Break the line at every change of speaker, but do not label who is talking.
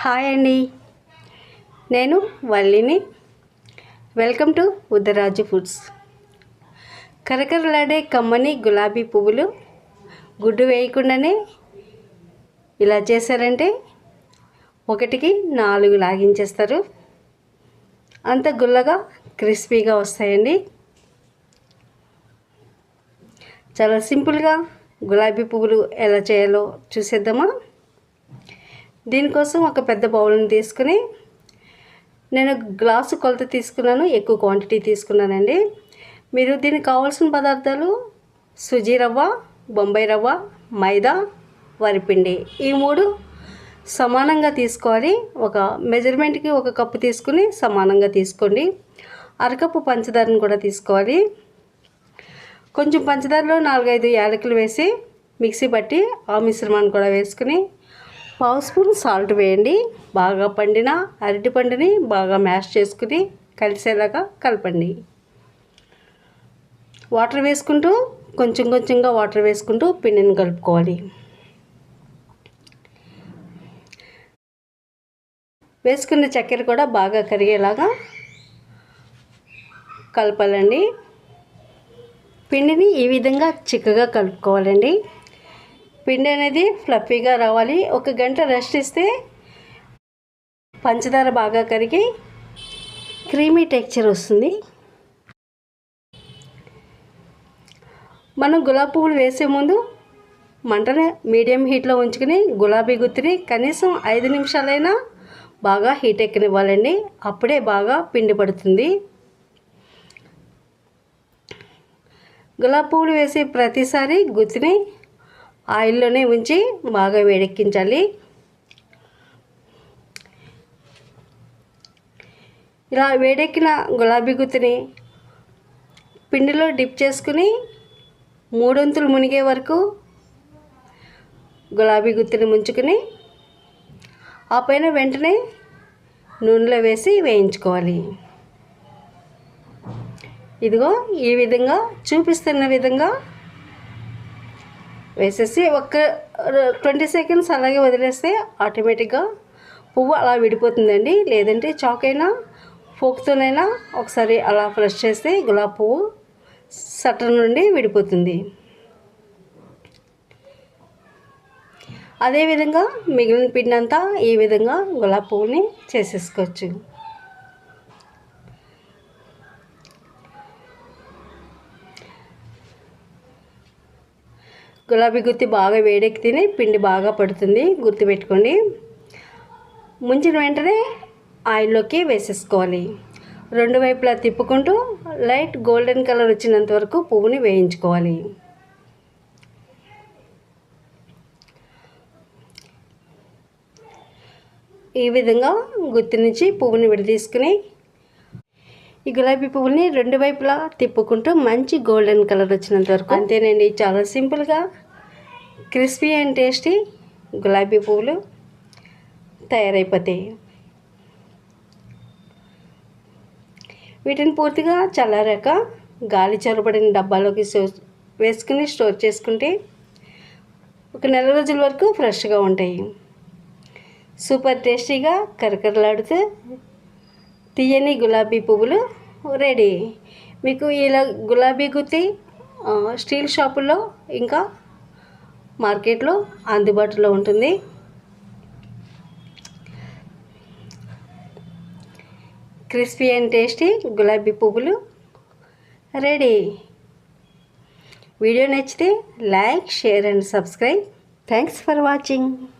Hi అండి. నేను వల్లిని. Welcome to Udaraju foods. కరకరలాడే కమ్మని గులాబీ పువ్వులు గుడ్డు వేయకుండానే ఇలా చేశారంటే ఒకటికి నాలుగు లాగించేస్తారు. అంత గుల్లగా క్రిస్పీగా వస్తాయండి. చాలా సింపుల్గా గులాబీ పువ్వులు ఎలా చేయాలో చూసేద్దామా? దీనికోసం ఒక పెద్ద బౌల్ని తీసుకుని నేను గ్లాసు కొలత తీసుకున్నాను ఎక్కువ క్వాంటిటీ తీసుకున్నానండి. మీరు దీనికి కావాల్సిన పదార్థాలు సుజీ రవ్వ బొంబాయి రవ్వ మైదా వరిపిండి ఈ మూడు సమానంగా తీసుకోవాలి. ఒక మెజర్మెంట్కి ఒక కప్పు తీసుకుని సమానంగా తీసుకోండి. అరకప్పు పంచదారను కూడా తీసుకోవాలి. కొంచెం పంచదారలో నాలుగైదు యాలకులు వేసి మిక్సీ పట్టి ఆ మిశ్రమాన్ని కూడా వేసుకుని పావు స్పూన్ సాల్ట్ వేయండి. బాగా పండిన అరటి పండుని బాగా మ్యాష్ చేసుకుని కలిసేలాగా కలపండి. వాటర్ వేసుకుంటూ కొంచెం కొంచెంగా వాటర్ వేసుకుంటూ పిండిని కలుపుకోవాలి. వేసుకున్న చక్కెర కూడా బాగా కరిగేలాగా కలపాలండి. పిండిని ఈ విధంగా చిక్కగా కలుపుకోవాలండి. పిండి అనేది ఫ్లఫీగా రావాలి. ఒక గంట రెస్ట్ ఇస్తే పంచదార బాగా కరిగి క్రీమీ టెక్చర్ వస్తుంది. మనం గులాబీ పువ్వులు వేసే ముందు మంటని మీడియం హీట్లో ఉంచుకుని గులాబీ గుత్తిని కనీసం ఐదు నిమిషాలైనా బాగా హీట్ ఎక్కనివ్వాలండి. అప్పుడే బాగా పిండి పడుతుంది. గులాబీ పువ్వులు వేసి ప్రతిసారి గుత్తిని ఆయిల్లోనే ఉంచి బాగా వేడెక్కించాలి. ఇలా వేడెక్కిన గులాబీ గుత్తిని పిండిలో డిప్ చేసుకుని మూడొంతులు మునిగే వరకు గులాబీ గుత్తిని ముంచుకుని ఆ పైన వెంటనే నూనెలో వేసి వేయించుకోవాలి. ఇదిగో ఈ విధంగా చూపిస్తున్న విధంగా వేసేసి ఒక ట్వంటీ సెకండ్స్ అలాగే వదిలేస్తే ఆటోమేటిక్గా పువ్వు అలా విడిపోతుందండి. లేదంటే చాక్ అయినా ఫోక్తోనైనా ఒకసారి అలా ఫ్రెష్ చేస్తే గులాబీ పువ్వు సటర్ నుండి విడిపోతుంది. అదేవిధంగా మిగిలిన పిండి అంతా ఈ విధంగా గులాబీ పువ్వుని చేసేసుకోవచ్చు. గులాబీ గుత్తి బాగా వేడెక్కితేనే పిండి బాగా పడుతుంది. గుర్తుపెట్టుకోండి. ముంచిన వెంటనే ఆయిల్లోకి వేసేసుకోవాలి. రెండు వైపులా తిప్పుకుంటూ లైట్ గోల్డెన్ కలర్ వచ్చినంత వరకు పువ్వుని వేయించుకోవాలి. ఈ విధంగా గుత్తి నుంచి పువ్వుని విడదీసుకుని ఈ గులాబీ పువ్వుల్ని రెండు వైపులా తిప్పుకుంటూ మంచి గోల్డెన్ కలర్ వచ్చినంత వరకు అంతేనండి చాలా సింపుల్గా క్రిస్పీ అండ్ టేస్టీ గులాబీ పువ్వులు తయారైపోతాయి. వీటిని పూర్తిగా చల్లారాక గాలి చొరబడిన డబ్బాలోకి వేసుకుని స్టోర్ చేసుకుంటే ఒక నెల రోజుల వరకు ఫ్రెష్గా ఉంటాయి. సూపర్ టేస్టీగా కరకరలాడుతూ తీయని గులాబీ పువ్వులు రెడీ. మీకు ఇలా గులాబీ గుత్తి స్టీల్ షాపుల్లో ఇంకా మార్కెట్లో అందుబాటులో ఉంటుంది. క్రిస్పీ అండ్ టేస్టీ గులాబీ పువ్వులు రెడీ. వీడియో నచ్చితే like share and subscribe. Thanks for watching.